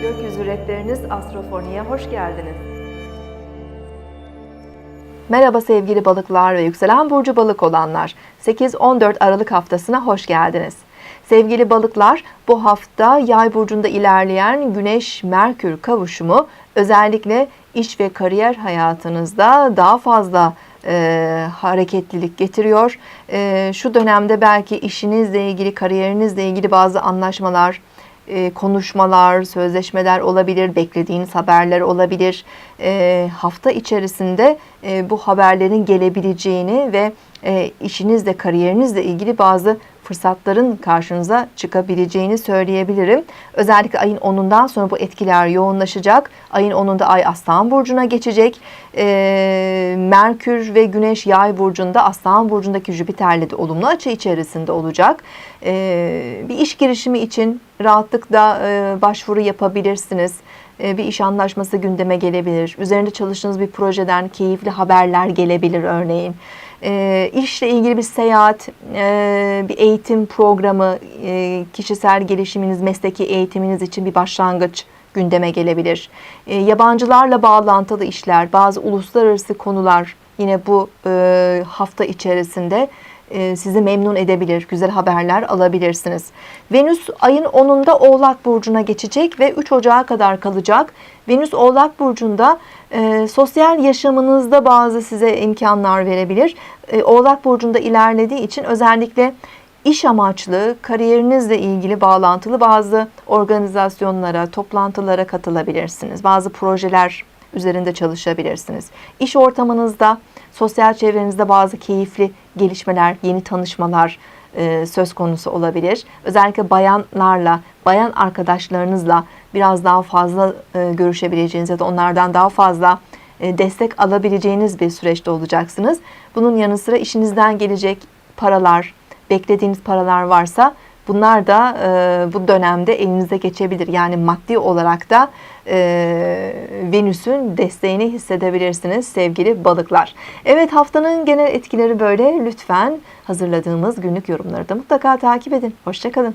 Rehberiniz Astrofoni'ye hoş geldiniz. Merhaba sevgili balıklar ve yükselen burcu balık olanlar. 8-14 Aralık haftasına hoş geldiniz. Sevgili balıklar, bu hafta yay burcunda ilerleyen Güneş-Merkür kavuşumu özellikle iş ve kariyer hayatınızda daha fazla e, hareketlilik getiriyor. E, şu dönemde belki işinizle ilgili, kariyerinizle ilgili bazı anlaşmalar, e, konuşmalar, sözleşmeler olabilir, beklediğiniz haberler olabilir. E, hafta içerisinde e, bu haberlerin gelebileceğini ve e, işinizle, kariyerinizle ilgili bazı fırsatların karşınıza çıkabileceğini söyleyebilirim. Özellikle ayın 10'undan sonra bu etkiler yoğunlaşacak. Ayın 10'unda Ay Aslan Burcu'na geçecek. E, Merkür ve Güneş Yay Burcu'nda Aslan Burcu'ndaki Jüpiter'le de olumlu açı içerisinde olacak. E, bir iş girişimi için rahatlıkla e, başvuru yapabilirsiniz. E, bir iş anlaşması gündeme gelebilir. Üzerinde çalıştığınız bir projeden keyifli haberler gelebilir örneğin. E, işle ilgili bir seyahat, e, bir eğitim programı, e, kişisel gelişiminiz, mesleki eğitiminiz için bir başlangıç gündeme gelebilir. E, yabancılarla bağlantılı işler, bazı uluslararası konular yine bu e, hafta içerisinde e, sizi memnun edebilir, güzel haberler alabilirsiniz. Venüs ayın 10'unda Oğlak Burcu'na geçecek ve 3 Ocağı kadar kalacak. Venüs Oğlak Burcu'nda e, sosyal yaşamınızda bazı size imkanlar verebilir. E, Oğlak Burcu'nda ilerlediği için özellikle iş amaçlı, kariyerinizle ilgili bağlantılı bazı organizasyonlara, toplantılara katılabilirsiniz. Bazı projeler üzerinde çalışabilirsiniz. İş ortamınızda, sosyal çevrenizde bazı keyifli gelişmeler, yeni tanışmalar e, söz konusu olabilir. Özellikle bayanlarla, bayan arkadaşlarınızla biraz daha fazla e, görüşebileceğiniz ya da onlardan daha fazla e, destek alabileceğiniz bir süreçte olacaksınız. Bunun yanı sıra işinizden gelecek paralar, beklediğiniz paralar varsa Bunlar da e, bu dönemde elinize geçebilir. Yani maddi olarak da e, Venüs'ün desteğini hissedebilirsiniz sevgili balıklar. Evet haftanın genel etkileri böyle. Lütfen hazırladığımız günlük yorumları da mutlaka takip edin. Hoşçakalın.